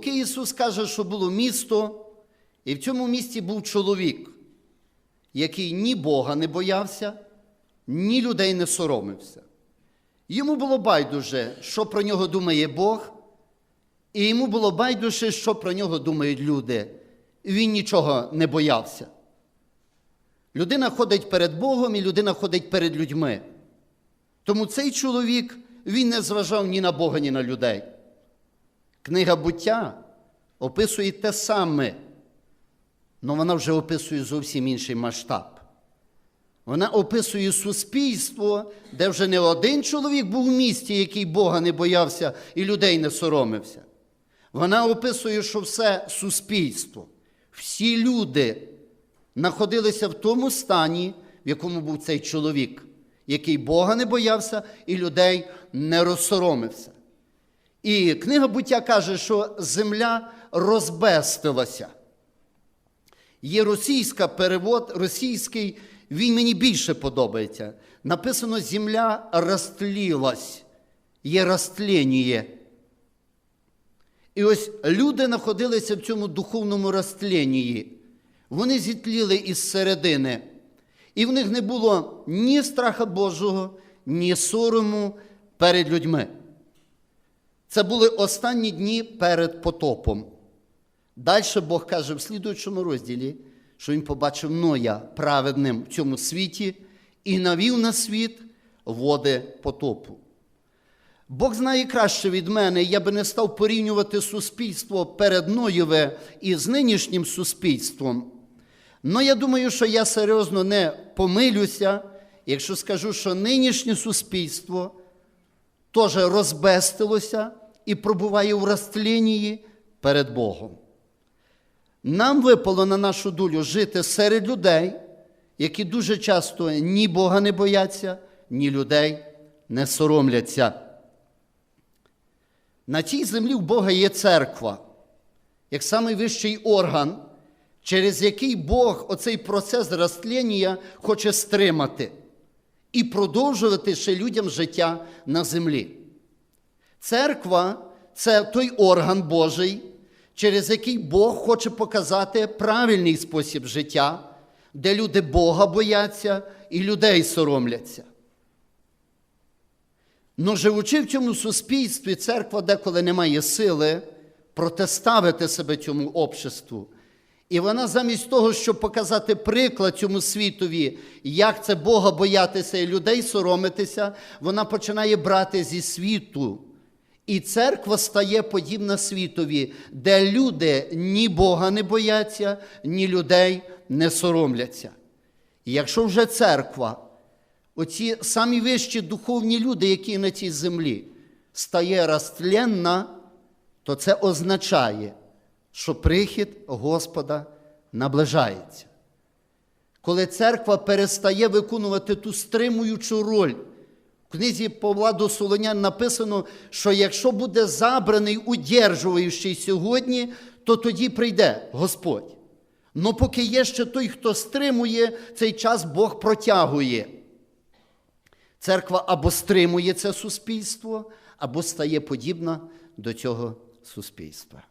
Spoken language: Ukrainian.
Луки Ісус каже, що було місто, і в цьому місті був чоловік, який ні Бога не боявся, ні людей не соромився. Йому було байдуже, що про нього думає Бог, і йому було байдуже, що про нього думають люди. Він нічого не боявся. Людина ходить перед Богом і людина ходить перед людьми. Тому цей чоловік він не зважав ні на Бога, ні на людей. Книга буття описує те саме, але вона вже описує зовсім інший масштаб. Вона описує суспільство, де вже не один чоловік був в місті, який Бога не боявся і людей не соромився. Вона описує, що все суспільство, всі люди знаходилися в тому стані, в якому був цей чоловік, який Бога не боявся і людей не розсоромився. І книга буття каже, що земля розбестилася. Є російська перевод, російський, він мені більше подобається. Написано: земля розтлілась, є розтлення. І ось люди знаходилися в цьому духовному розтленні. Вони зітліли із середини. І в них не було ні страха Божого, ні сорому перед людьми. Це були останні дні перед потопом. Далі Бог каже в слідуючому розділі, що він побачив Ноя праведним в цьому світі і навів на світ води потопу. Бог знає краще від мене, я би не став порівнювати суспільство перед Ноєве із нинішнім суспільством. Но я думаю, що я серйозно не помилюся, якщо скажу, що нинішнє суспільство теж розбестилося і пробуває в розтленії перед Богом. Нам випало на нашу долю жити серед людей, які дуже часто ні Бога не бояться, ні людей не соромляться. На цій землі в Бога є церква, як найвищий орган, через який Бог оцей процес розтління хоче стримати і продовжувати ще людям життя на землі. Церква це той орган Божий, через який Бог хоче показати правильний спосіб життя, де люди Бога бояться і людей соромляться. Но живучи в цьому суспільстві, церква деколи не має сили протиставити себе цьому обществу. І вона замість того, щоб показати приклад цьому світові, як це Бога боятися і людей соромитися, вона починає брати зі світу. І церква стає подібна світові, де люди ні Бога не бояться, ні людей не соромляться. І якщо вже церква, оці самі вищі духовні люди, які на цій землі, стає розтленна, то це означає, що прихід Господа наближається. Коли церква перестає виконувати ту стримуючу роль, книзі Павла до Солонян написано, що якщо буде забраний удержуючий сьогодні, то тоді прийде Господь. Но поки є ще той, хто стримує, цей час Бог протягує. Церква або стримує це суспільство, або стає подібна до цього суспільства.